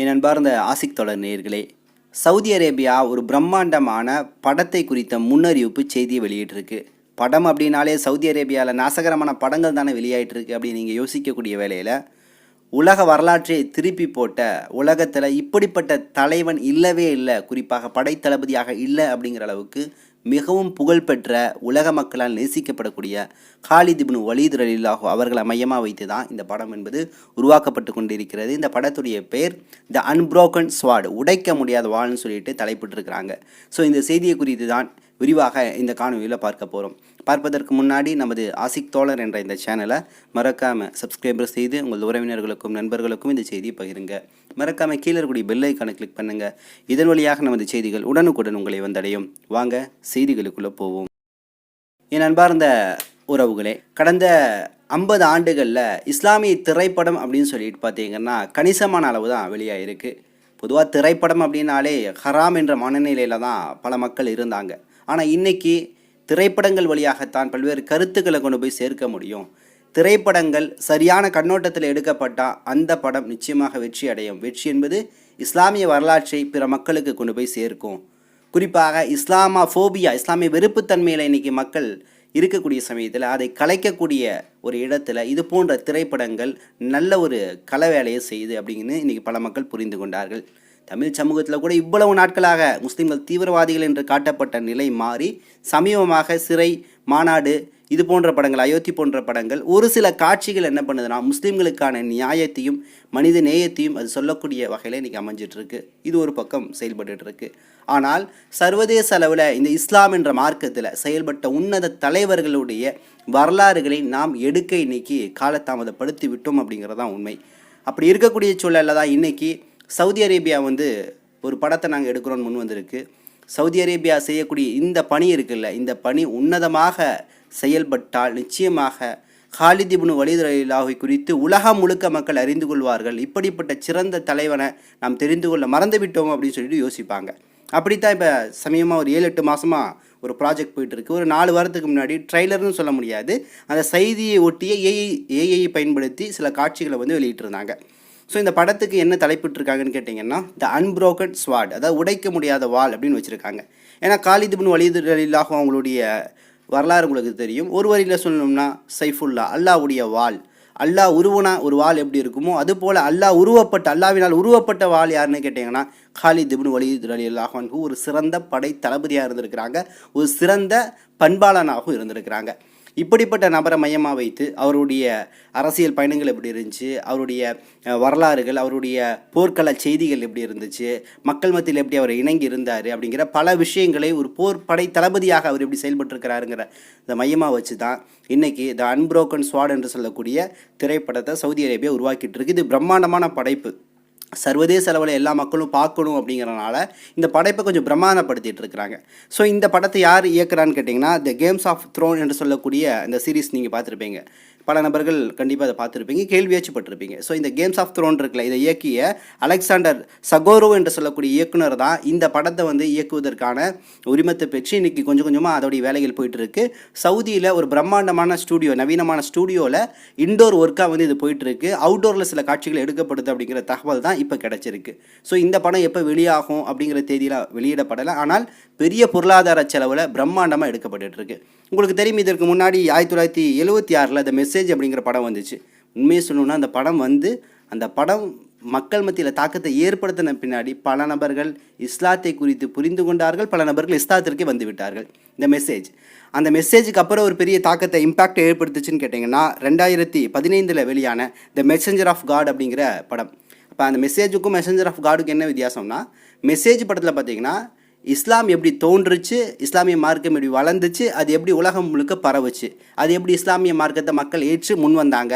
என் அன்பார்ந்த ஆசிக் தொடர் நேர்களே சவுதி அரேபியா ஒரு பிரம்மாண்டமான படத்தை குறித்த முன்னறிவிப்பு செய்தியை வெளியிட்டிருக்கு. படம் அப்படின்னாலே சவுதி அரேபியாவில் நாசகரமான படங்கள் தானே வெளியாயிட்டிருக்கு அப்படின்னு நீங்கள் யோசிக்கக்கூடிய வேலையில் உலக வரலாற்றை திருப்பி போட்ட உலகத்தில் இப்படிப்பட்ட தலைவன் இல்லவே இல்லை குறிப்பாக படைத்தளபதியாக இல்லை அப்படிங்கிற அளவுக்கு மிகவும் புகழ்பெற்ற உலக மக்களால் நேசிக்கப்படக்கூடிய காலித் இப்னு வலீத் ரலில்லாஹு அவர்களை மையமாக வைத்து தான் இந்த படம் என்பது உருவாக்கப்பட்டு கொண்டிருக்கிறது. இந்த படத்துடைய பேர் த அன்புரோக்கன் ஸ்வாடு உடைக்க முடியாத வாள்னு சொல்லிட்டு தலைப்பிட்டிருக்கிறாங்க. ஸோ இந்த செய்தியை குறித்து தான் விரிவாக இந்த காணொலியில் பார்க்க போகிறோம் பார்ப்பதற்கு முன்னாடி நமது ஆசிக் தோழர் என்ற இந்த சேனலை மறக்காமல் சப்ஸ்கிரைபர் செய்து உங்கள் உறவினர்களுக்கும் நண்பர்களுக்கும் இந்த செய்தியை பகிருங்க. மறக்காமல் கீழே இருக்கக்கூடிய பெல் ஐக்கானை கிளிக் பண்ணுங்கள் இதன் வழியாக நமது செய்திகள் உடனுக்குடன் உங்களை வந்தடையும். வாங்க செய்திகளுக்குள்ளே போவோம். என் அன்பார்ந்த உறவுகளே கடந்த ஐம்பது ஆண்டுகளில் இஸ்லாமிய திரைப்படம் அப்படின்னு சொல்லிட்டு பார்த்தீங்கன்னா கணிசமான அளவு தான் வெளியாக இருக்குது பொதுவாக திரைப்படம் அப்படின்னாலே ஹராம் என்ற மனநிலையில் தான் பல மக்கள் இருந்தாங்க. ஆனால் இன்னைக்கு திரைப்படங்கள் வழியாகத்தான் பல்வேறு கருத்துக்களை கொண்டு போய் சேர்க்க முடியும். திரைப்படங்கள் சரியான கண்ணோட்டத்தில் எடுக்கப்பட்டால் அந்த படம் நிச்சயமாக வெற்றி அடையும். வெற்றி என்பது இஸ்லாமிய வரலாற்றை பிற மக்களுக்கு கொண்டு போய் சேர்க்கும். குறிப்பாக இஸ்லாமா ஃபோபியா இஸ்லாமிய வெறுப்புத்தன்மையில் இன்னைக்கு மக்கள் இருக்கக்கூடிய சமயத்தில் அதை கலைக்கக்கூடிய ஒரு இடத்துல இது போன்ற திரைப்படங்கள் நல்ல ஒரு கலவேலையை செய்யுது அப்படின்னு இன்றைக்கி பல மக்கள் புரிந்து கொண்டார்கள். தமிழ் சமூகத்தில் கூட இவ்வளவு நாட்களாக முஸ்லீம்கள் தீவிரவாதிகள் என்று காட்டப்பட்ட நிலை மாறி சமீபமாக சிறை மாநாடு இது போன்ற படங்கள் அயோத்தி போன்ற படங்கள் ஒரு சில காட்சிகள் என்ன பண்ணுதுன்னா முஸ்லீம்களுக்கான நியாயத்தையும் மனித நேயத்தையும் அது சொல்லக்கூடிய வகையில் இன்றைக்கி அமைஞ்சிட்ருக்கு. இது ஒரு பக்கம் செயல்பட்டுருக்கு ஆனால் சர்வதேச அளவில் இந்த இஸ்லாம் என்ற மார்க்கத்தில் செயல்பட்ட உன்னத தலைவர்களுடைய வரலாறுகளை நாம் எடுக்க இன்னைக்கு காலதாமதப்படுத்தி விட்டோம் அப்படிங்கிறதான் உண்மை. அப்படி இருக்கக்கூடிய சூழலில் தான் இன்னைக்கு சவுதி அரேபியா வந்து ஒரு படத்தை நாங்கள் எடுக்கிறோன்னு முன் வந்திருக்கு. சவுதி அரேபியா செய்யக்கூடிய இந்த பணி இருக்குல்ல இந்த பணி உன்னதமாக செயல்பட்டால் நிச்சயமாக ஹாலித் இப்னு வலீத் குறித்து உலகம் முழுக்க மக்கள் அறிந்து கொள்வார்கள். இப்படிப்பட்ட சிறந்த தலைவனை நாம் தெரிந்து கொள்ள மறந்து விட்டோம் அப்படின்னு சொல்லிட்டு யோசிப்பாங்க. அப்படித்தான் இப்போ சமயமாக ஒரு ஏழு எட்டு மாதமாக ஒரு ப்ராஜெக்ட் போயிட்டுருக்கு. ஒரு நாலு வாரத்துக்கு முன்னாடி ட்ரைலர்னு சொல்ல முடியாது. அந்த செய்தியை ஒட்டிய ஏஐ ஏஐ பயன்படுத்தி சில காட்சிகளை வந்து வெளியிட்டிருந்தாங்க. ஸோ இந்த படத்துக்கு என்ன தலைப்பிட்டிருக்காங்கன்னு கேட்டிங்கன்னா த அன்ப்ரோக்கன் ஸ்வாட் அதாவது உடைக்க முடியாத வாள் அப்படின்னு வச்சுருக்காங்க. ஏன்னா காலித் பின் வலிது அவங்களுடைய வரலாறு உங்களுக்கு தெரியும். ஒரு வரியில் சொல்லணும்னா சைஃபுல்லா அல்லாவுடைய வாள். அல்லாஹ் உருவனா ஒரு வாள் எப்படி இருக்குமோ அதுபோல் அல்லாஹ் உருவப்பட்ட அல்லாவினால் உருவப்பட்ட வாள் யாருன்னு கேட்டிங்கன்னா காலித் இப்னு வலிது அலி அல்லாஹான்கு ஒரு சிறந்த படை தளபதியாக இருந்திருக்கிறாங்க. ஒரு சிறந்த பண்பாளனாகவும் இருந்திருக்கிறாங்க. இப்படிப்பட்ட நபரை மையமாக வைத்து அவருடைய அரசியல் பயணங்கள் எப்படி இருந்துச்சு அவருடைய வரலாறுகள் அவருடைய போர்க்கள செய்திகள் எப்படி இருந்துச்சு மக்கள் மத்தியில் எப்படி அவர் இணங்கி இருந்தார் அப்படிங்கிற பல விஷயங்களை ஒரு போர் படை தளபதியாக அவர் எப்படி செயல்பட்டுருக்கிறாருங்கிற இந்த மையமாக வச்சு தான் இன்றைக்கி த அன்புரோக்கன் ஸ்வாட் என்று சொல்லக்கூடிய திரைப்படத்தை சவுதி அரேபியா உருவாக்கிட்டு இருக்கு இது பிரம்மாண்டமான படைப்பு. சர்வதேச அளவில் எல்லா மக்களும் பார்க்கணும் அப்படிங்கிறனால இந்த படைப்பை கொஞ்சம் பிரமாணப்படுத்திட்டு இருக்கிறாங்க. ஸோ இந்த படத்தை யார் இயக்குறான்னு கேட்டிங்கன்னா த கேம்ஸ் ஆஃப் த்ரோன் என்று சொல்லக்கூடிய இந்த சீரீஸ் நீங்கள் பார்த்துருப்பீங்க. பல நபர்கள் கண்டிப்பாக அதை பார்த்துருப்பீங்க கேள்வியாச்சு பட்டிருப்பீங்க ஸோ இந்த கேம்ஸ் ஆஃப் த்ரோன் இருக்குல்ல இதை இயக்கிய அலெக்சாண்டர் சகோரோ என்று சொல்லக்கூடிய இயக்குனர் தான் இந்த படத்தை வந்து இயக்குவதற்கான உரிமத்தை பெற்று இன்றைக்கி கொஞ்சம் கொஞ்சமாக அதோடைய வேலைகள் போயிட்டுருக்கு. சவுதியில் ஒரு பிரம்மாண்டமான ஸ்டூடியோ நவீனமான ஸ்டூடியோவில் இண்டோர் ஒர்க்காக வந்து இது போயிட்டுருக்கு. அவுட்டோரில் சில காட்சிகள் எடுக்கப்படுது அப்படிங்கிற தகவல் தான் இப்போ கிடச்சிருக்கு. ஸோ இந்த படம் எப்போ வெளியாகும் அப்படிங்கிற தேதியில் வெளியிடப்படலை. ஆனால் பெரிய பொருளாதார செலவில் பிரம்மாண்டமாக எடுக்கப்பட்டுட்டு உங்களுக்கு தெரியும் இதற்கு முன்னாடி ஆயிரத்தி தொள்ளாயிரத்தி எழுபத்தி ஆறில் த மெசேஜ் அப்படிங்கிற படம் வந்துச்சு. உண்மையை சொல்லணும்னா அந்த படம் வந்து அந்த படம் மக்கள் மத்தியில் தாக்கத்தை ஏற்படுத்தின பின்னாடி பல நபர்கள் இஸ்லாத்தை குறித்து புரிந்து கொண்டார்கள் பல நபர்கள் இஸ்லாத்திற்கே வந்து விட்டார்கள். இந்த மெசேஜ் அந்த மெசேஜுக்கு அப்புறம் ஒரு பெரிய தாக்கத்தை இம்பாக்ட் ஏற்படுத்துச்சுன்னு கேட்டிங்கன்னா ரெண்டாயிரத்தி பதினைந்தில் வெளியான த மெசஞ்சர் ஆஃப் காட் அப்படிங்கிற படம். இப்போ அந்த மெசேஜுக்கும் மெசஞ்சர் ஆஃப் காடுக்கும் என்ன வித்தியாசம்னா மெசேஜ் படத்தில் பார்த்தீங்கன்னா இஸ்லாம் எப்படி தோன்றுச்சு இஸ்லாமிய மார்க்கம் எப்படி வளர்ந்துச்சு அது எப்படி உலகம் முழுக்க பரவுச்சு அது எப்படி இஸ்லாமிய மார்க்கத்தை மக்கள் ஏற்று முன் வந்தாங்க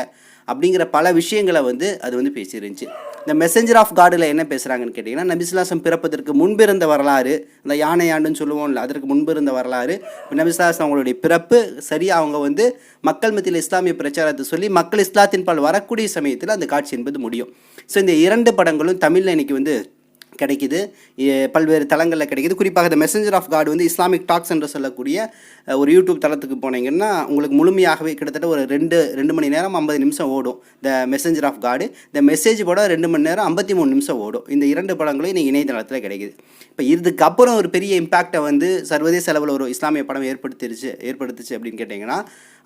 அப்படிங்கிற பல விஷயங்களை வந்து அது வந்து பேசியிருந்துச்சு. இந்த மெசஞ்சர் ஆஃப் காடில் என்ன பேசுகிறாங்கன்னு கேட்டிங்கன்னா நபிசுல்லாசம் பிறப்பதற்கு முன்பிருந்த வரலாறு அந்த யானை ஆண்டுன்னு சொல்லுவோம்ல அதற்கு முன்பிருந்த வரலாறு நபிசுல்லாசம் அவங்களுடைய பிறப்பு சரியாக அவங்க வந்து மக்கள் மத்தியில் இஸ்லாமிய பிரச்சாரத்தை சொல்லி மக்கள் இஸ்லாத்தின் பால் வரக்கூடிய சமயத்தில் அந்த காட்சி என்பது முடியும். ஸோ இந்த இரண்டு படங்களும் தமிழில் இன்னைக்கு வந்து கிடைக்குது. பல்வேறு தளங்களில் கிடைக்குது. குறிப்பாக இந்த மெசஞ்சர் ஆஃப் காட் வந்து இஸ்லாமிக் டாக்ஸ் என்று சொல்லக்கூடிய ஒரு யூடியூப் தளத்துக்கு போனீங்கன்னா உங்களுக்கு முழுமையாகவே கிட்டத்தட்ட ஒரு ரெண்டு ரெண்டு மணி நேரம் ஐம்பது நிமிஷம் ஓடும். த மெசஞ்சர் ஆஃப் காடு இந்த மெசேஜ் படம் ரெண்டு மணி நேரம் ஐம்பத்தி மூணு நிமிஷம் ஓடும். இந்த இரண்டு படங்களும் நீங்கள் இணையதளத்தில் கிடைக்குது. இப்போ இதுக்கப்புறம் ஒரு பெரிய இம்பேக்டை வந்து சர்வதேச அளவில் ஒரு இஸ்லாமிய படம் ஏற்படுத்திருச்சு ஏற்படுத்துச்சு அப்படின்னு கேட்டிங்கன்னா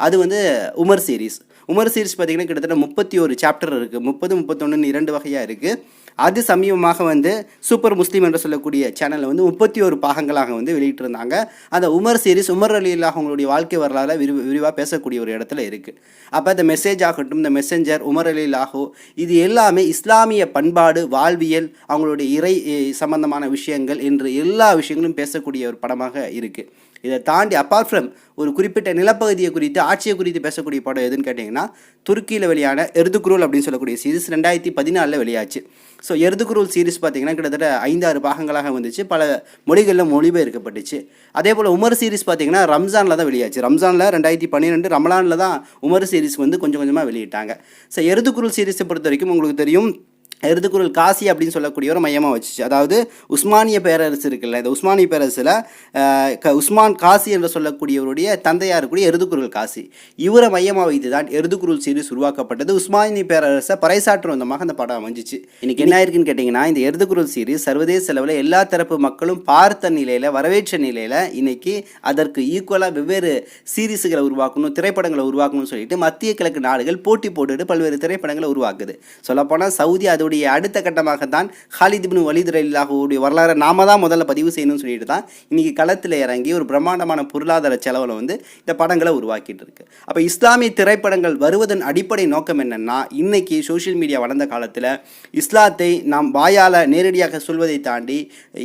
அது வந்து உமர் சீரீஸ் உமர் சீரிஸ் பார்த்தீங்கன்னா கிட்டத்தட்ட முப்பத்தி ஒரு சாப்டர் இருக்குது முப்பது முப்பத்தொன்றுன்னு இரண்டு வகையாக இருக்குது அது சமீபமாக வந்து சூப்பர் முஸ்லீம் என்று சொல்லக்கூடிய சேனலில் வந்து முப்பத்தி ஒரு பாகங்களாக வந்து வெளியிட்டிருந்தாங்க. அந்த உமர் சீரிஸ் உமர் அலியில் அவங்களுடைய வாழ்க்கை வரலாறு விரிவு விரிவாக பேசக்கூடிய ஒரு இடத்துல இருக்குது அப்போ இந்த மெசேஜ் ஆகட்டும் இந்த மெசஞ்சர் உமர் அலி லாஹோ இது எல்லாமே இஸ்லாமிய பண்பாடு வாழ்வியல் அவங்களுடைய இறை சம்பந்தமான விஷயங்கள் என்று எல்லா விஷயங்களும் பேசக்கூடிய ஒரு படமாக இருக்குது இதை தாண்டி அப்பார்ட் ஃப்ரம் ஒரு குறிப்பிட்ட நிலப்பகுதியை குறித்து ஆட்சியை குறித்து பேசக்கூடிய படம் எதுன்னு கேட்டிங்கன்னா துருக்கியில் வெளியான எருதுக்குருள் அப்படின்னு சொல்லக்கூடிய சீரிஸ் ரெண்டாயிரத்தி பதினாலில் வெளியாச்சு. ஸோ எருதுக்குருள் சீரிஸ் பார்த்தீங்கன்னா கிட்டத்தட்ட ஐந்தாறு பாகங்களாக வந்துச்சு. பல மொழிகளில் மொழிபெயர்க்கப்பட்டுச்சு. அதே போல் உமர் சீரிஸ் பார்த்தீங்கன்னா ரம்ஜானில் தான் வெளியாச்சு. ரம்ஜானில் ரெண்டாயிரத்தி பன்னிரெண்டு ரமலானில் தான் உமர் சீரிஸ் வந்து கொஞ்சம் கொஞ்சமாக வெளியிட்டாங்க. ஸோ எருதுக்குருள் சீரிஸை பொறுத்த வரைக்கும் உங்களுக்கு தெரியும் எருதுகுருள் காசி அப்படின்னு சொல்லக்கூடிய ஒரு மையமாக வச்சுச்சு. அதாவது உஸ்மானிய பேரரசு இருக்குல்ல இந்த உஸ்மானிய பேரரசில் க- உஸ்மான் காசி என்று சொல்லக்கூடியவருடைய தந்தையாக இருக்கக்கூடிய எருதுக்குரல் காசி. இவரை மையமாக வைத்து தான் எருதுக்குரல் சீரிஸ் உருவாக்கப்பட்டது. உஸ்மானிய பேரரசை பறைசாற்றும் விதமாக அந்த படம் அமைஞ்சிச்சு. இன்னைக்கு என்ன ஆயிருக்குன்னு கேட்டிங்கன்னா இந்த எருதுக்குரல் சீரிஸ் சர்வதேச அளவில் எல்லா தரப்பு மக்களும் பார்த்த நிலையில் வரவேற்ற நிலையில் இன்னைக்கு அதற்கு ஈக்குவலாக வெவ்வேறு சீரிஸுகளை உருவாக்கணும் திரைப்படங்களை உருவாக்கணும்னு சொல்லிட்டு மத்திய கிழக்கு நாடுகள் போட்டி போட்டுட்டு பல்வேறு திரைப்படங்களை உருவாக்குது. சொல்லப்போனால் சவுதி அதோடைய அடுத்த கட்டமாக தான் ஹாலித் இப்னு வலித் ரலில்லாஹுடைய வரலாறை நாம தான் முதல்ல பதிவு செய்யணும்னு சொல்லிட்டு தான் இன்னைக்கு களத்தில் இறங்கி ஒரு பிரம்மாண்டமான பொருளாதார செலவில் வந்து இந்த படங்களை உருவாக்கிட்டு இருக்கு. அப்போ இஸ்லாமிய திரைப்படங்கள் வருவதன் அடிப்படை நோக்கம் என்னென்னா இன்றைக்கி சோஷியல் மீடியா வளர்ந்த காலத்தில் இஸ்லாத்தை நாம் வாயால் நேரடியாக சொல்வதை தாண்டி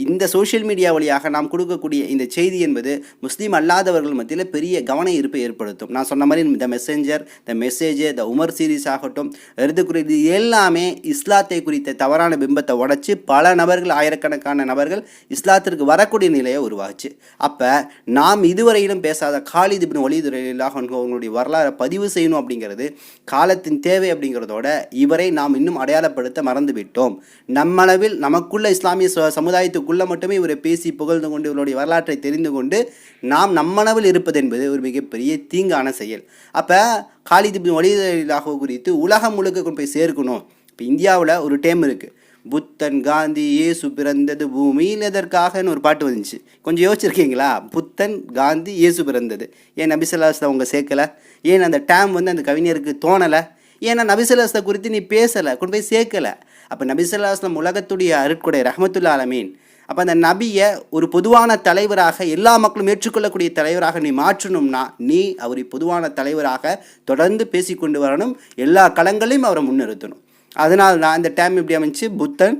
இந்த சோஷியல் மீடியா வழியாக நாம் கொடுக்கக்கூடிய இந்த செய்தி என்பது முஸ்லீம் அல்லாதவர்கள் மத்தியில் பெரிய கவன ஈர்ப்பை ஏற்படுத்தும். நான் சொன்ன மாதிரி the messenger the message the Umar series ஆகட்டும் எழுதுக்குறது இது எல்லாமே இஸ்லாத்தை குறித்த தவறான பிம்பத்தை உடைச்சு பல நபர்கள் ஆயிரக்கணக்கான நபர்கள் இஸ்லாத்திற்கு வரக்கூடிய நிலையை உருவாச்சு அப்போ நாம் இதுவரையிலும் பேசாத காலித் இபின் வலீத் அவங்களுடைய வரலாறை பதிவு செய்யணும் அப்படிங்கிறது காலத்தின் தேவை அப்படிங்கிறதோட இவரை நாம் இன்னும் அடையாளப்படுத்த மறந்துவிட்டோம். நம்மளவில் நமக்குள்ள இஸ்லாமிய ச- சமுதாயத்துக்குள்ள மட்டுமே இவரை பேசி புகழ்ந்து கொண்டு இவருடைய வரலாற்றை தெரிந்து கொண்டு நாம் நம்மளவில் இருப்பது என்பது ஒரு மிகப்பெரிய தீங்கான செயல். அப்போ காலித் இபின் வலீத் குறித்து உலகம் முழுக்க கொண்டு போய் சேர்க்கணும். இப்போ இந்தியாவில் ஒரு டேம் இருக்குது புத்தன் காந்தி இயேசு பிறந்தது பூமியில் எதற்காகன்னு ஒரு பாட்டு வந்துச்சு. கொஞ்சம் யோசிச்சிருக்கீங்களா? புத்தன் காந்தி இயேசு பிறந்தது. ஏன் நபிசல்லாஸ்ல அவங்க சேர்க்கலை? ஏன் அந்த டேம் வந்து அந்த கவிஞருக்கு தோணலை? ஏன்னா நபிசல்லாஸ்ல குறித்து நீ பேசலை? கொண்டு போய் சேர்க்கலை? அப்போ நபிசல்லாஸ்லம் உலகத்துடைய அருட்கொடை ரஹமத்துல்லா அலமீன் அப்போ அந்த நபியை ஒரு பொதுவான தலைவராக எல்லா மக்களும் ஏற்றுக்கொள்ளக்கூடிய தலைவராக நீ மாற்றணும்னா நீ அவரை பொதுவான தலைவராக தொடர்ந்து பேசிக்கொண்டு வரணும். எல்லா களங்களையும் அவரை முன்னிறுத்தணும். அதனால தான் இந்த டேம் இப்படி அமைச்சு புத்தன்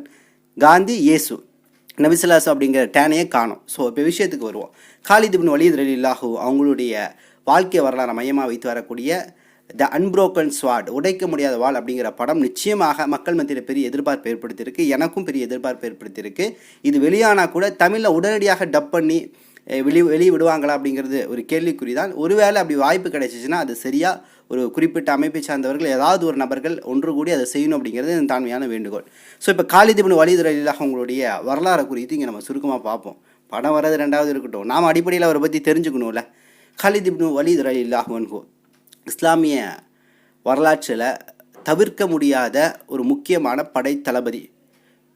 காந்தி இயேசு. நபிசுல்லாஸ் அப்படிங்கிற டேனையே காணும். ஸோ இப்போ விஷயத்துக்கு வருவோம். காலிதிபின் இப்னு ரலில்லாஹு அவங்களுடைய வாழ்க்கை வரலாறு மையமாக வைத்து வரக்கூடிய த அன்ப்ரோக்கன் ஸ்வாட் உடைக்க முடியாத வாள் அப்படிங்கிற படம் நிச்சயமாக மக்கள் மத்தியில் பெரிய எதிர்பார்ப்பு ஏற்படுத்தியிருக்கு. எனக்கும் பெரிய எதிர்பார்ப்பு ஏற்படுத்தியிருக்கு. இது வெளியானால் கூட தமிழில் உடனடியாக டப் பண்ணி வெளி வெளியே விடுவாங்களா அப்படிங்கிறது ஒரு கேள்விக்குறி தான் ஒருவேளை அப்படி வாய்ப்பு கிடைச்சிச்சுன்னா அது சரியாக ஒரு குறிப்பிட்ட அமைப்பை சார்ந்தவர்கள் ஏதாவது ஒரு நபர்கள் ஒன்று கூடி அதை செய்யணும் அப்படிங்கிறது என் தாண்மையான வேண்டுகோள். ஸோ இப்போ காலிதிபின் வழிதுறையிலாக அவங்களுடைய வரலாறு குறித்து இங்கே நம்ம சுருக்கமாக பார்ப்போம். படம் வர்றது ரெண்டாவது இருக்கட்டும். நாம் அடிப்படையில் அவரை பற்றி தெரிஞ்சுக்கணும்ல. காலிதிபின் வலிதுரையில்லாஹன்ஹோ இஸ்லாமிய வரலாற்றில் தவிர்க்க முடியாத ஒரு முக்கியமான படை தளபதி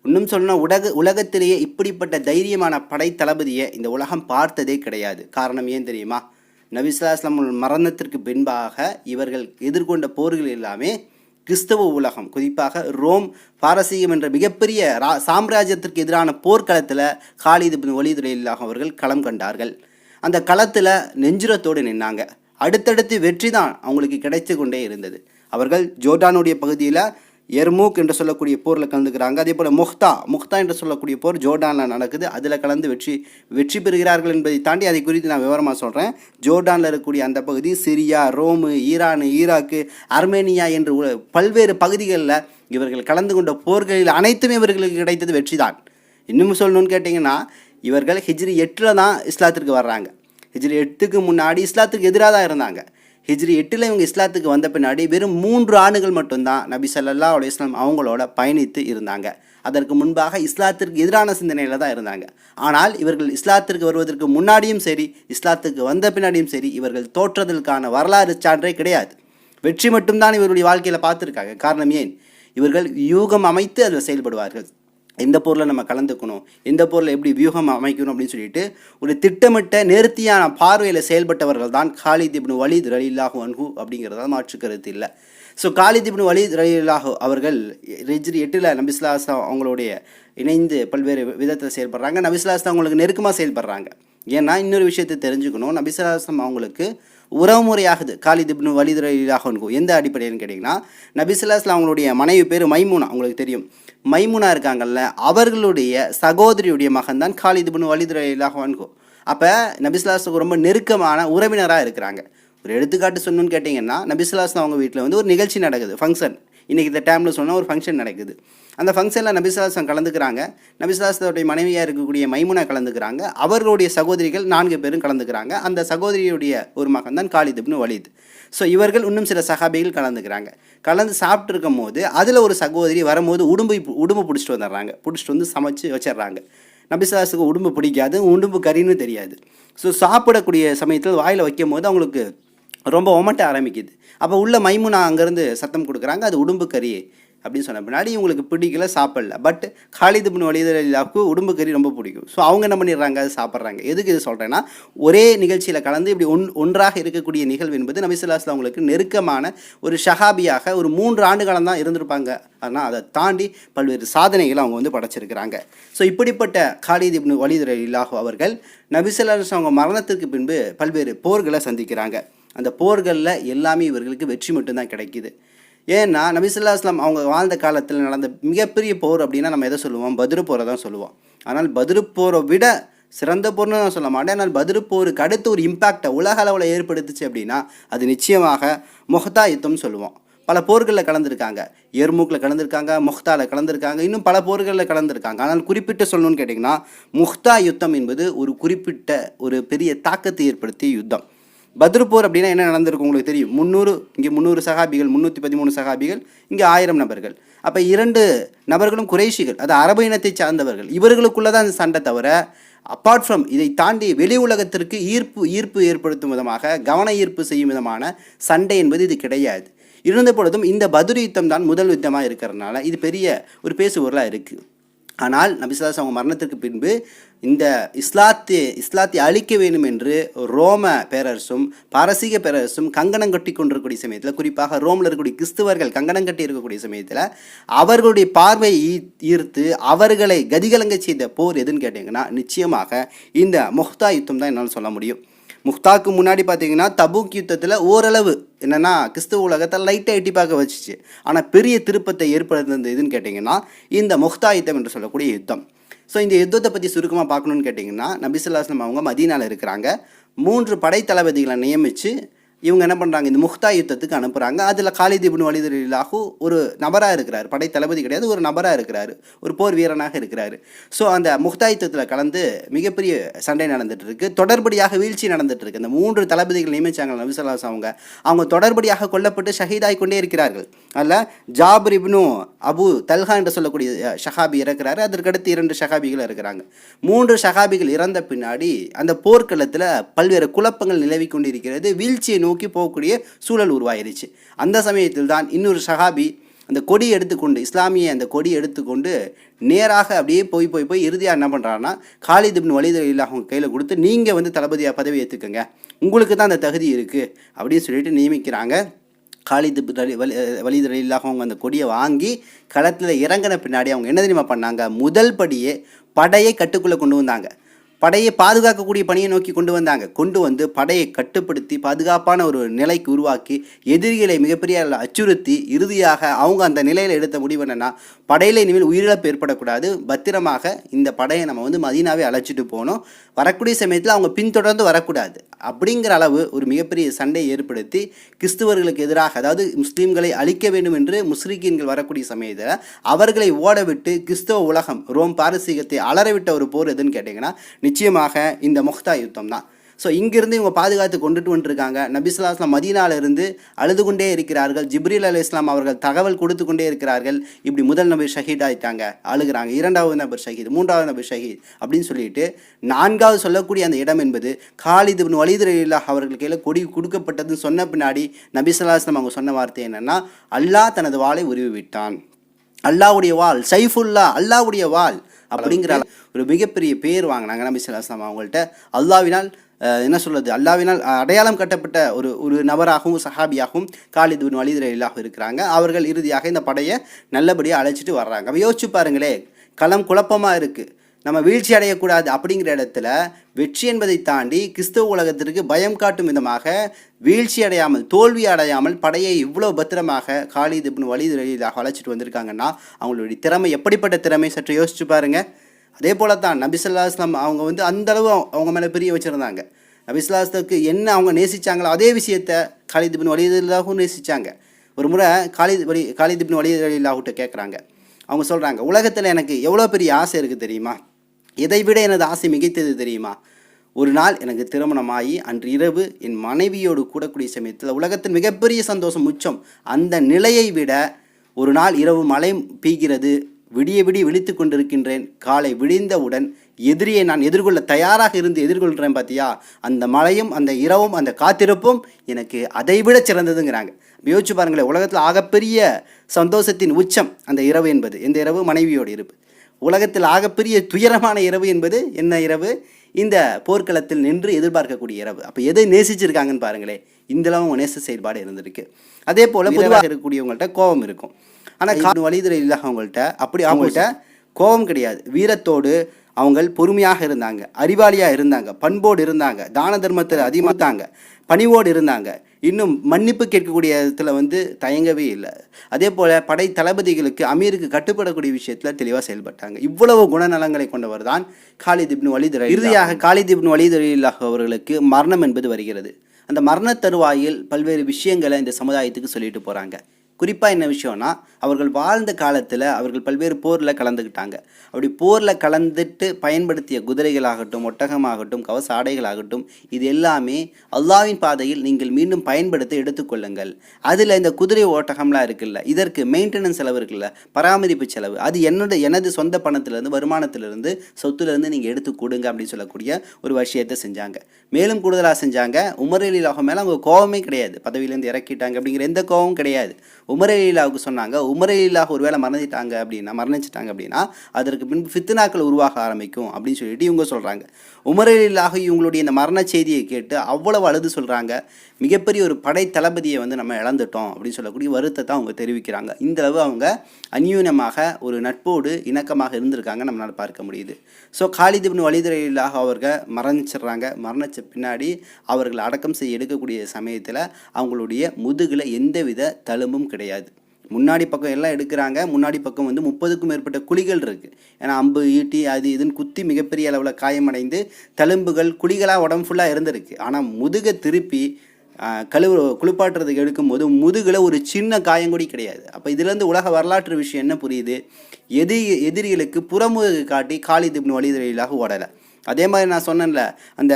இன்னும் சொன்னால் உலக உலகத்திலேயே இப்படிப்பட்ட தைரியமான படை தளபதியை இந்த உலகம் பார்த்ததே கிடையாது. காரணம் ஏன் தெரியுமா? நபிசுல்லாஸ்லாம் மரணத்திற்கு பின்பாக இவர்கள் எதிர்கொண்ட போர்கள் எல்லாமே கிறிஸ்தவ உலகம். குறிப்பாக ரோம் பாரசீகம் என்ற மிகப்பெரிய ரா சாம்ராஜ்யத்திற்கு எதிரான போர்க்களத்தில் காலிது பின் அவர்கள் களம் கண்டார்கள். அந்த களத்தில் நெஞ்சுரத்தோடு நின்னாங்க. அடுத்தடுத்து வெற்றி தான் அவங்களுக்கு கிடைத்து கொண்டே இருந்தது. அவர்கள் ஜோர்டானுடைய பகுதியில் எர்மூக் என்று சொல்லக்கூடிய போரில் கலந்துக்கிறாங்க. அதே போல் முஹ்தா முஹ்தா என்று சொல்லக்கூடிய போர் ஜோர்டானில் நடக்குது. அதில் கலந்து வெற்றி வெற்றி பெறுகிறார்கள் என்பதை தாண்டி அதை குறித்து நான் விவரமாக சொல்கிறேன் ஜோர்டானில் இருக்கக்கூடிய அந்த பகுதி Syria Rome Iran Iraq Armenia என்று பல்வேறு பகுதிகளில் இவர்கள் கலந்து கொண்ட போர்களில் அனைத்துமே இவர்களுக்கு கிடைத்தது வெற்றி தான் இன்னும் சொல்லணும்னு கேட்டிங்கன்னா இவர்கள் ஹிஜ்ரி எட்டில் தான் இஸ்லாத்திற்கு வர்றாங்க. ஹிஜ்ரி எட்டுக்கு முன்னாடி இஸ்லாத்துக்கு எதிராக தான் இருந்தாங்க. ஹிஜ்ரி எட்டில் இவங்க இஸ்லாத்துக்கு வந்த பின்னாடி வெறும் மூன்று ஆண்டுகள் மட்டும்தான் நபி சல்லா அலி இஸ்லாம் அவங்களோட பயணித்து இருந்தாங்க. அதற்கு முன்பாக இஸ்லாத்திற்கு எதிரான சிந்தனையில் தான் இருந்தாங்க. ஆனால் இவர்கள் இஸ்லாத்திற்கு வருவதற்கு முன்னாடியும் சரி இஸ்லாத்துக்கு வந்த பின்னாடியும் சரி இவர்கள் தோற்றதற்கான வரலாறு சான்றே கிடையாது. வெற்றி மட்டும்தான் இவருடைய வாழ்க்கையில் பார்த்துருக்காங்க. காரணம் ஏன்? இவர்கள் யூகம் அமைத்து அதில் செயல்படுவார்கள். எந்த பொருளை நம்ம கலந்துக்கணும் எந்த பொருளை எப்படி வியூகம் அமைக்கணும் அப்படின்னு சொல்லிட்டு ஒரு திட்டமிட்ட நேர்த்தியான பார்வையில் செயல்பட்டவர்கள் தான் காலித் இப்னு வலித் ரலில்லாஹு அன்ஹு அப்படிங்கிறத மாற்று கருத்து இல்லை. ஸோ காலித் இப்னு வலித் ரலில்லாஹு அவர்கள் ரெஜ்ரி எட்டில் நபிஸ்லாஸ்லாம் அவங்களுடைய இணைந்து பல்வேறு விதத்தில் செயல்படுறாங்க. நபிஸ்லாஸ் அவங்களுக்கு நெருக்கமாக செயல்படுறாங்க. ஏன்னா இன்னொரு விஷயத்தை தெரிஞ்சுக்கணும். நபிஸ்லாஸ்லாம் அவங்களுக்கு உறவுமுறையாகுது. காலித் இப்னு வலிது ரலில்லாஹு எந்த அடிப்படையில்னு கேட்டிங்கன்னா நபிசுல்லாஸ்லாம் அவங்களுடைய மனைவி பேர் மைமூனா உங்களுக்கு தெரியும். மைமுனா இருக்காங்கல்ல அவர்களுடைய சகோதரியுடைய மகன் தான் காலித் இப்னு வலிது ரலில்லாஹு அப்போ நபிஸ்லாஸுக்கு ரொம்ப நெருக்கமான உறவினராக இருக்கிறாங்க. ஒரு எடுத்துக்காட்டு சொன்னோன்னு கேட்டிங்கன்னா நபிஸ்லாஸ்லாம் அவங்க வீட்டில் வந்து ஒரு நிகழ்ச்சி நடக்குது ஃபங்க்ஷன் இன்றைக்கி இந்த டைமில் சொன்னால் ஒரு ஃபங்க்ஷன் நடக்குது. அந்த ஃபங்க்ஷனில் நபிஸ்லாசம் கலந்துக்கிறாங்க. நபிஸ்லாசத்துடைய மனைவியாக இருக்கக்கூடிய மைமுனா கலந்துக்கிறாங்க. அவர்களுடைய சகோதரிகள் நான்கு பேரும் கலந்துக்கிறாங்க. அந்த சகோதரியுடைய ஒரு மகன் தான் காலித் இப்னு வலித். ஸோ இவர்கள் இன்னும் சில சகாபிகள் கலந்துக்கிறாங்க. கலந்து சாப்பிட்ருக்கும் போது அதில் ஒரு சகோதரி வரும்போது உடும்பு உடும்பு பிடிச்சிட்டு வந்துடுறாங்க. பிடிச்சிட்டு வந்து சமைச்சு வச்சிடுறாங்க. நபிசாசுக்கு உடும்பு பிடிக்காது உடும்பு கறின்னு தெரியாது. ஸோ சாப்பிடக்கூடிய சமயத்தில் வாயில் வைக்கும் போது அவங்களுக்கு ரொம்ப ஒமட்ட ஆரம்பிக்குது. அப்போ உள்ள மைமுனா அங்கேருந்து சத்தம் கொடுக்குறாங்க அது உடும்பு கறி அப்படின்னு சொன்ன பின்னாடி இவங்களுக்கு பிடிக்கல சாப்பிடல. பட் காலிது பின் வலிதலாவுக்கு உடம்பு கறி ரொம்ப பிடிக்கும். ஸோ அவங்க என்ன பண்ணிடுறாங்க? அது சாப்பிட்றாங்க. எதுக்கு இது சொல்கிறேன்னா ஒரே நிகழ்ச்சியில் கலந்து இப்படி ஒன் ஒன்றாக இருக்கக்கூடிய நிகழ்வு என்பது நபிசுல்லாஸ்லாம் அவங்களுக்கு நெருக்கமான ஒரு ஷஹாபியாக ஒரு மூன்று ஆண்டு காலம் தான் இருந்திருப்பாங்க. ஆனால் அதை தாண்டி பல்வேறு சாதனைகளை அவங்க வந்து படைச்சிருக்கிறாங்க. ஸோ இப்படிப்பட்ட காலித் இப்னு வலிது அவர்கள் நபிசுல்லாஸ் அவங்க மரணத்திற்கு பின்பு பல்வேறு போர்களை சந்திக்கிறாங்க. அந்த போர்களில் எல்லாமே இவர்களுக்கு வெற்றி மட்டும்தான் கிடைக்கிது. ஏன்னா நபிசுல்லா இஸ்லாம் அவங்க வாழ்ந்த காலத்தில் நடந்த மிகப்பெரிய போர் அப்படின்னா நம்ம எதை சொல்லுவோம்? பதிரு போரை தான் சொல்லுவோம். ஆனால் பதிரு போரை விட சிறந்த போர்னு நான் சொல்ல மாட்டேன். ஆனால் பதிரு போருக்கு அடுத்து ஒரு இம்பேக்டை உலக அளவில் ஏற்படுத்துச்சு அப்படின்னா அது நிச்சயமாக மொஹதா யுத்தம் சொல்லுவோம். பல போர்களில் கலந்துருக்காங்க. ஏர்மூக்கில் கலந்துருக்காங்க முஹ்தாவில் கலந்துருக்காங்க இன்னும் பல போர்களில் கலந்துருக்காங்க. ஆனால் குறிப்பிட்டு சொல்லணும்னு கேட்டிங்கன்னா முஹ்தா யுத்தம் என்பது ஒரு குறிப்பிட்ட ஒரு பெரிய தாக்கத்தை ஏற்படுத்திய யுத்தம். பத்ருப்போர் அப்படின்னா என்ன நடந்திருக்கும் உங்களுக்கு தெரியும்? முந்நூறு இங்கே முந்நூறு சகாபிகள் முந்நூற்றி பதிமூணு சகாபிகள் இங்கே ஆயிரம் நபர்கள். அப்போ இரண்டு நபர்களும் குறைஷிகள் அது அரபு இனத்தை சார்ந்தவர்கள். இவர்களுக்குள்ளே தான் அந்த சண்டை தவிர அப்பார்ட் ஃப்ரம் இதை தாண்டி வெளி உலகத்திற்கு ஈர்ப்பு ஈர்ப்பு ஏற்படுத்தும் விதமாக கவன ஈர்ப்பு செய்யும் விதமான சண்டை என்பது இது கிடையாது. இருந்த பொழுதும் இந்த பதுரு யுத்தம் தான் முதல் யுத்தமாக இருக்கிறதுனால இது பெரிய ஒரு பேசுபொருளாக இருக்குது ஆனால் நபிசுல்லாஸ் அவங்க மரணத்திற்கு பின்பு இந்த இஸ்லாத்தை இஸ்லாத்தை அழிக்க வேண்டும் என்று ரோம பேரரசும் பாரசீக பேரரசும் கங்கணம் கட்டி கொண்டிருக்கக்கூடிய சமயத்தில் குறிப்பாக ரோமில் இருக்கக்கூடிய கிறிஸ்துவர்கள் கங்கணம் கட்டி இருக்கக்கூடிய சமயத்தில் அவர்களுடைய பார்வை ஈர்த்து அவர்களை கதிகலங்க செய்த போர் எதுன்னு கேட்டிங்கன்னா நிச்சயமாக இந்த முஹ்தா யுத்தம் தான் என்னால் சொல்ல முடியும். முக்தாக்கு முன்னாடி பார்த்தீங்கன்னா தபூக் யுத்தத்தில் ஓரளவு என்னென்னா கிறிஸ்துவ உலகத்தை லைட்டாக எட்டி பார்க்க வச்சுச்சு. ஆனால் பெரிய திருப்பத்தை ஏற்படுத்துனது எதுன்னு கேட்டிங்கன்னா இந்த முக்தா யுத்தம் என்று சொல்லக்கூடிய யுத்தம். ஸோ இந்த யுத்தத்தை பற்றி சுருக்கமாக பார்க்கணுன்னு கேட்டிங்கன்னா நபிசுல்லாஸ்லம் அவங்க மதீனாவில் இருக்கிறாங்க. மூன்று படை தளபதிகளை நியமித்து இவங்க என்ன பண்ணுறாங்க இந்த முக்தா யுத்தத்துக்கு அனுப்புகிறாங்க அதில் காலித் இப்னு வலித் இல்லாஹு ஒரு நபராக இருக்கிறார். படை தளபதி கிடையாது. ஒரு நபராக இருக்கிறார். ஒரு போர் வீரனாக இருக்கிறார். ஸோ அந்த முக்தா யுத்தத்தில் கலந்து மிகப்பெரிய சண்டை நடந்துட்டு இருக்கு தொடர்படியாக வீழ்ச்சி நடந்துட்டு இருக்கு இந்த மூன்று தளபதிகள் நியமிச்சாங்க நபிசல்லாஸ் அவங்க. அவங்க தொடர்படியாக கொல்லப்பட்டு ஷஹீதாய் கொண்டே இருக்கிறார்கள். அதில் ஜாபர் இப்னு அபு தல்ஹா என்று சொல்லக்கூடிய ஷஹாபி இறக்கிறாரு. அதற்கடுத்து இரண்டு ஷஹாபிகள் இருக்கிறாங்க மூன்று ஷஹாபிகள் இறந்த பின்னாடி அந்த போர்க்களத்தில் பல்வேறு குழப்பங்கள் நிலவி கொண்டிருக்கிறது. வீழ்ச்சியை நோக்கி போகக்கூடிய சூழல் உருவாயிருச்சு. அந்த சமயத்தில் தான் இன்னொரு சஹாபி அந்த கொடி எடுத்துக்கொண்டு இஸ்லாமிய அந்த கொடி எடுத்துக்கொண்டு நேராக அப்படியே போய் போய் போய் இறுதியாக என்ன பண்ணுறான்னா காலித் இப்னு வலிது இல்லாஹ் அவங்க கையில் கொடுத்து நீங்கள் வந்து தளபதியாக பதவி ஏற்றுக்கங்க உங்களுக்கு தான் அந்த தகுதி இருக்குது அப்படின்னு சொல்லிட்டு நியமிக்கிறாங்க. காலித் வலிது இல்லாஹ் அவங்க அந்த கொடியை வாங்கி களத்தில் இறங்கின பின்னாடி அவங்க என்ன தெரியுமா பண்ணாங்க? முதல் படியே படையை கட்டுக்குள்ளே கொண்டு வந்தாங்க. படையை பாதுகாக்கக்கூடிய பணியை நோக்கி கொண்டு வந்தாங்க. கொண்டு வந்து படையை கட்டுப்படுத்தி பாதுகாப்பான ஒரு நிலைக்கு உருவாக்கி எதிரிகளை மிகப்பெரிய அச்சுறுத்தி இறுதியாக அவங்க அந்த நிலையில் எடுத்த முடிவு என்னென்னா படையில் இனிமேல் உயிரிழப்பு ஏற்படக்கூடாது. பத்திரமாக இந்த படையை நம்ம வந்து மதீனாவே அழைச்சிட்டு போகணும். வரக்கூடிய சமயத்தில் அவங்க பின்தொடர்ந்து வரக்கூடாது. அப்படிங்கிற அளவு ஒரு மிகப்பெரிய சண்டையை ஏற்படுத்தி கிறிஸ்துவர்களுக்கு எதிராக அதாவது முஸ்லீம்களை அழிக்க வேண்டும் என்று முஸ்லிகீன்கள் வரக்கூடிய சமயத்தில் அவர்களை ஓடவிட்டு கிறிஸ்தவ உலகம் ரோம் பாரசீகத்தை அலறவிட்ட ஒரு போர் எதுன்னு கேட்டிங்கன்னா நிச்சயமாக இந்த முக்தா யுத்தம் தான். ஸோ இங்கிருந்து இவங்க பாதுகாத்து கொண்டுட்டு வந்துருக்காங்க. நபிசுல்லாஸ்லாம் மதீனால இருந்து அழுது கொண்டே இருக்கிறார்கள். ஜிப்ரீல் அலி இஸ்லாம் அவர்கள் தகவல் கொடுத்து கொண்டே இருக்கிறார்கள். இப்படி முதல் நபர் ஷஹீத் ஆகிட்டாங்க அழுகிறாங்க. இரண்டாவது நபர் ஷஹீத் மூன்றாவது நபர் ஷஹீத் அப்படின்னு சொல்லிட்டு நான்காவது சொல்லக்கூடிய அந்த இடம் என்பது காலித் இப்னு வலீத் ரலியல்லாஹு அவர்கள் கையில் கொடி கொடுக்கப்பட்டதுன்னு சொன்ன பின்னாடி நபிசுல்லாஸ்லாம் அவங்க சொன்ன வார்த்தை என்னென்னா அல்லாஹ் தனது வாளை உருவி விட்டான் அல்லாவுடைய வாள் சைஃபுல்லா அல்லாவுடைய வாள். அப்படிங்கிற ஒரு மிகப்பெரிய பேர் வாங்கினாங்க நபி சொல்லாஸ்லாம் அவங்கள்ட்ட. அல்லாவினால் என்ன சொல்கிறது அல்லாவினால் அடையாளம் கட்டப்பட்ட ஒரு ஒரு நபராகவும் சஹாபியாகவும் காலித் பின் வலித் இருக்கிறாங்க. அவர்கள் இறுதியாக இந்த படையை நல்லபடியாக அழைச்சிட்டு வர்றாங்க. அப்போ யோசிச்சு பாருங்களே களம் குழப்பமாக இருக்குது நம்ம வீழ்ச்சி அடையக்கூடாது அப்படிங்கிற இடத்துல வெற்றி என்பதை தாண்டி கிறிஸ்தவ உலகத்திற்கு பயம் காட்டும் விதமாக வீழ்ச்சி அடையாமல் தோல்வி அடையாமல் படையை இவ்வளோ பத்திரமாக காலித் இப்னு வழி ரலியல்லாஹு அழைச்சிட்டு வந்திருக்காங்கன்னா அவங்களுடைய திறமை எப்படிப்பட்ட திறமை? சற்று யோசிச்சு பாருங்கள் அதே போல தான் நபிசல்லா இஸ்லாம் அவங்க வந்து அந்த அளவு அவங்க மேலே பிரிய வச்சுருந்தாங்க. நபிஸ்லாஸ்துக்கு என்ன அவங்க நேசிச்சாங்களோ அதே விஷயத்த காலித் பின் வலிதுல்லாவும் நேசித்தாங்க ஒரு முறை காலித் வலி காலித் பின் வலிதுல்லாஹுட்ட கேட்குறாங்க அவங்க சொல்கிறாங்க உலகத்தில் எனக்கு எவ்வளோ பெரிய ஆசை இருக்குது தெரியுமா? இதை விட எனது ஆசை மிகைத்தது தெரியுமா? ஒரு நாள் எனக்கு திருமணமாகி அன்று இரவு என் மனைவியோடு கூடக்கூடிய சமயத்தில் உலகத்தின் மிகப்பெரிய சந்தோஷம் உச்சம். அந்த நிலையை விட ஒரு நாள் இரவு மழை பீகிறது விடிய விடிய விழித்து கொண்டிருக்கின்றேன். காலை விடிந்தவுடன் எதிரியை நான் எதிர்கொள்ள தயாராக இருந்து எதிர்கொள்கிறேன் பார்த்தியா அந்த மழையும் அந்த இரவும் அந்த காத்திருப்பும் எனக்கு அதைவிட சிறந்ததுங்கிறாங்க. யோசிச்சு பாருங்களேன் உலகத்தில் ஆகப்பெரிய சந்தோஷத்தின் உச்சம் அந்த இரவு என்பது. எந்த இரவு? மனைவியோடு இருப்பு. உலகத்தில் ஆகப்பெரிய துயரமான இரவு என்பது என்ன இரவு? இந்த போர்க்களத்தில் நின்று எதிர்பார்க்கக்கூடிய இரவு. அப்போ எதை நேசிச்சிருக்காங்கன்னு பாருங்களேன். இந்தளவு நேச செயல்பாடு இருந்திருக்கு. அதே போல் பொதுவாக இருக்கக்கூடியவங்கள்ட்ட கோபம் இருக்கும். ஆனால் வழிதுறை இல்லாதவங்கள்ட்ட அப்படி அவங்கள்ட்ட கோபம் கிடையாது. வீரத்தோடு அவங்க பொறுமையாக இருந்தாங்க. அறிவாளியாக இருந்தாங்க. பண்போடு இருந்தாங்க. தான தர்மத்தில் அதிகமாத்தாங்க பணிவோடு இருந்தாங்க. இன்னும் மன்னிப்பு கேட்கக்கூடிய இடத்துல வந்து தயங்கவே இல்லை. அதே போல் படை தளபதிகளுக்கு அமீருக்கு கட்டுப்படக்கூடிய விஷயத்தில் தெளிவாக செயல்பட்டாங்க. இவ்வளவு குணநலங்களை கொண்டவர் தான் காலித் இப்னு வலித் இறுதியாக காலித் இப்னு வலித் அவர்களுக்கு மரணம் என்பது வருகிறது. அந்த மரண தருவாயில் பல்வேறு விஷயங்களை இந்த சமுதாயத்துக்கு சொல்லிட்டு போகிறாங்க குறிப்பாக என்ன விஷயம்னா அவர்கள் வாழ்ந்த காலத்தில் அவர்கள் பல்வேறு போரில் கலந்துக்கிட்டாங்க அப்படி போரில் கலந்துட்டு பயன்படுத்திய குதிரைகளாகட்டும் ஒட்டகமாகட்டும் கவச ஆடைகளாகட்டும் இது எல்லாமே அல்லாவின் பாதையில் நீங்கள் மீண்டும் பயன்படுத்த எடுத்துக்கொள்ளுங்கள் அதில் இந்த குதிரை ஓட்டகம்லாம் இருக்குல்ல இதற்கு மெயின்டெனன்ஸ் செலவு இருக்குல்ல பராமரிப்பு செலவு அது என்னோட எனது சொந்த பணத்திலிருந்து வருமானத்திலிருந்து சொத்துலேருந்து நீங்கள் எடுத்து கொடுங்க அப்படின்னு சொல்லக்கூடிய ஒரு விஷயத்தை செஞ்சாங்க. மேலும் கூடுதலாக செஞ்சாங்க உமரலிலாக மேலே அவங்க கோவமே கிடையாது. பதவியிலேருந்து இறக்கிட்டாங்க அப்படிங்கிற எந்த கோவமும் கிடையாது. உமரலீலாவுக்கு சொன்னாங்க உமரலீலா ஒருவேளை மறந்துட்டாங்க அப்படின்னா மரணிச்சிட்டாங்க அப்படின்னா அதற்கு பின்பு ஃபித்னாக்கள் உருவாக ஆரம்பிக்கும் அப்படின்னு சொல்லிட்டு இவங்க சொல்கிறாங்க உமரலீலாக இவங்களுடைய இந்த மரண செய்தியை கேட்டு அவ்வளவு அழுது சொல்கிறாங்க மிகப்பெரிய ஒரு படை தளபதியை வந்து நம்ம இழந்துட்டோம் அப்படின்னு சொல்லக்கூடிய வருத்தத்தை அவங்க தெரிவிக்கிறாங்க. இந்த அளவு அவங்க அந்யூனமாக ஒரு நட்போடு இணக்கமாக இருந்திருக்காங்க நம்மளால் பார்க்க முடியுது. ஸோ காலிதிபின் வழிதுறையிலாக அவர்கள் மரணிச்சிடுறாங்க. மரணிச்ச பின்னாடி அவர்கள் அடக்கம் செய்ய எடுக்கக்கூடிய சமயத்தில் அவங்களுடைய முதுகில் எந்தவித தழும்பும் கிடையாது. முன்னாடி பக்கம் எல்லாம் எடுக்கிறாங்க. முன்னாடி பக்கம் வந்து முப்பதுக்கும் மேற்பட்ட குழிகள் இருக்குது ஏன்னா அம்பு ஈட்டி அது இதுன்னு குத்தி மிகப்பெரிய அளவில் காயமடைந்து தழும்புகள் குழிகளாக உடம்பு ஃபுல்லாக இருந்திருக்கு. ஆனால் முதுகை திருப்பி கழுவு குளிப்பாட்டுறதுக்கு எடுக்கும்போது முதுகில் ஒரு சின்ன காயம் கூட கிடையாது. அப்போ இதுலேருந்து உலக வரலாற்று விஷயம் என்ன புரியுது? எதிரி எதிரிகளுக்கு புறமுதுகு காட்டி காளி இப்னு வலித் ஓடலை. அதே மாதிரி நான் சொன்னேன்ல அந்த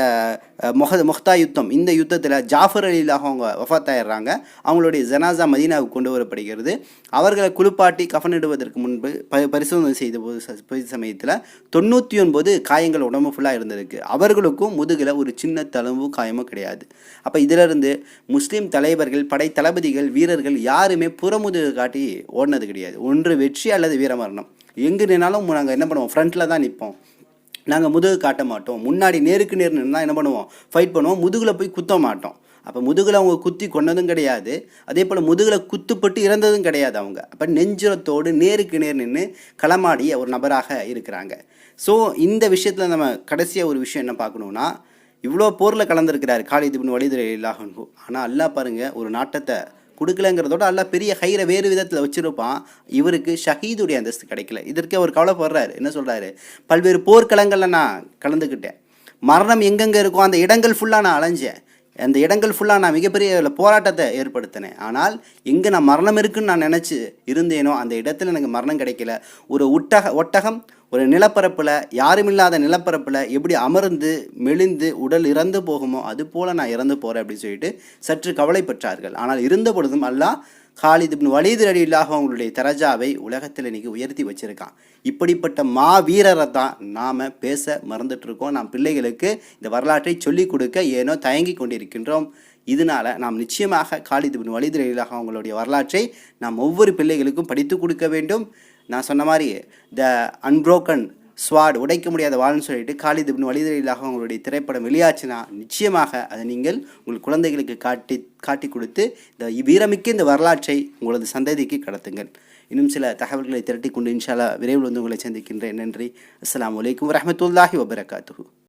அஹ், மொஹ மொஹ்தா யுத்தம் இந்த யுத்தத்தில் ஜாஃபர் அலிலாக அவங்க வஃத்தாயிடுறாங்க. அவங்களுடைய ஜனாசா மதீனாவுக்கு கொண்டு வரப்படுகிறது. அவர்களை குளிப்பாட்டி கஃனிடுவதற்கு முன்பு ப பரிசோதனை செய்த போது சமயத்தில் தொண்ணூற்றி ஒன்பது காயங்கள் உடம்பு ஃபுல்லாக இருந்திருக்கு. அவர்களுக்கும் முதுகில் ஒரு சின்ன தழும்பு காயமும் கிடையாது. அப்போ இதிலிருந்து முஸ்லீம் தலைவர்கள் படை தளபதிகள் வீரர்கள் யாருமே புறமுதுகு காட்டி ஓடினது கிடையாது. ஒன்று வெற்றி அல்லது வீரமரணம். எங்கே நின்னாலும் நாங்கள் என்ன பண்ணுவோம்? ஃப்ரண்ட்டில் தான் நிற்போம் நாங்கள் முதுகு காட்ட மாட்டோம். முன்னாடி நேருக்கு நேர் நின்னா என்ன பண்ணுவோம்? ஃபைட் பண்ணுவோம். முதுகில் போய் குத்த மாட்டோம். அப்போ முதுகில் அவங்க குத்தி கொண்டதும் கிடையாது. அதே போல் முதுகில் குத்துப்பட்டு இறந்ததும் கிடையாது அவங்க. அப்போ நெஞ்சுரத்தோடு நேருக்கு நேர் நின்று களமாடி ஒரு நபராக இருக்கிறாங்க. ஸோ இந்த விஷயத்தில் நம்ம கடைசியாக ஒரு விஷயம் என்ன பார்க்கணுன்னா இவ்வளோ போரில் கலந்துருக்கிறார். காலித் இப்னு வலிதுரை இல்லாஹன்ஹு ஆனால் அல்லா பாருங்கள் ஒரு நாட்டத்தை கொடுக்கலங்கிறதோட அல்ல பெரிய ஹைரை வேறு விதத்தில் வச்சுருப்பான். இவருக்கு ஷஹீதுடைய அந்தஸ்து கிடைக்கல. இதற்கே அவர் கவலைப்படுறாரு. என்ன சொல்கிறாரு பல்வேறு போர்க்களங்களில் நான் கலந்துக்கிட்டேன். மரணம் எங்கெங்கே இருக்கோ அந்த இடங்கள் ஃபுல்லாக நான் அலைஞ்சேன். அந்த இடங்கள் ஃபுல்லாக நான் மிகப்பெரிய போராட்டத்தை ஏற்படுத்தினேன். ஆனால் எங்கே நான் மரணம் இருக்குன்னு நான் நினச்சி இருந்தேனோ அந்த இடத்துல எனக்கு மரணம் கிடைக்கல. ஒரு ஒட்டக ஒட்டகம் ஒரு நிலப்பரப்பில் யாருமில்லாத நிலப்பரப்பில் எப்படி அமர்ந்து மெலிந்து உடல் இறந்து போகுமோ அது போல் நான் இறந்து போகிறேன் அப்படின்னு சொல்லிட்டு சற்று கவலைப்பட்டார்கள் ஆனால் இருந்த பொழுதும் அல்லாஹ் காலித் இப்னு வலீது அடியில்லாக அவங்களுடைய தரஜாவை உலகத்தில் இன்னைக்கு உயர்த்தி வச்சிருக்கான். இப்படிப்பட்ட மா வீரரை தான் நாம் பேச மறந்துட்டுருக்கோம். நாம் பிள்ளைகளுக்கு இந்த வரலாற்றை சொல்லிக் கொடுக்க ஏனோ தயங்கி கொண்டிருக்கின்றோம். இதனால நாம் நிச்சயமாக காலித் இப்னு வலீது அவங்களுடைய வரலாற்றை நாம் ஒவ்வொரு பிள்ளைகளுக்கும் படித்து கொடுக்க வேண்டும். நான் சொன்ன மாதிரி த அன்ப்ரோக்கன் ஸ்வாட் உடைக்க முடியாத வாழ்னு சொல்லிட்டு காலித் இப்னு வலிதலிலாக உங்களுடைய திரைப்படம் வெளியாச்சுன்னா நிச்சயமாக அதை நீங்கள் உங்கள் குழந்தைகளுக்கு காட்டி காட்டி கொடுத்து இந்த வீரமிக்க இந்த வரலாற்றை உங்களது சந்ததிக்கு கடத்துங்கள். இன்னும் சில தகவல்களை திரட்டி கொண்டு இன்ஷாலா விரைவில் வந்து உங்களை சந்திக்கின்றேன். நன்றி. அஸ்லாம் வலைக்கம் வரமத்துல்லாஹி வபரகாத்து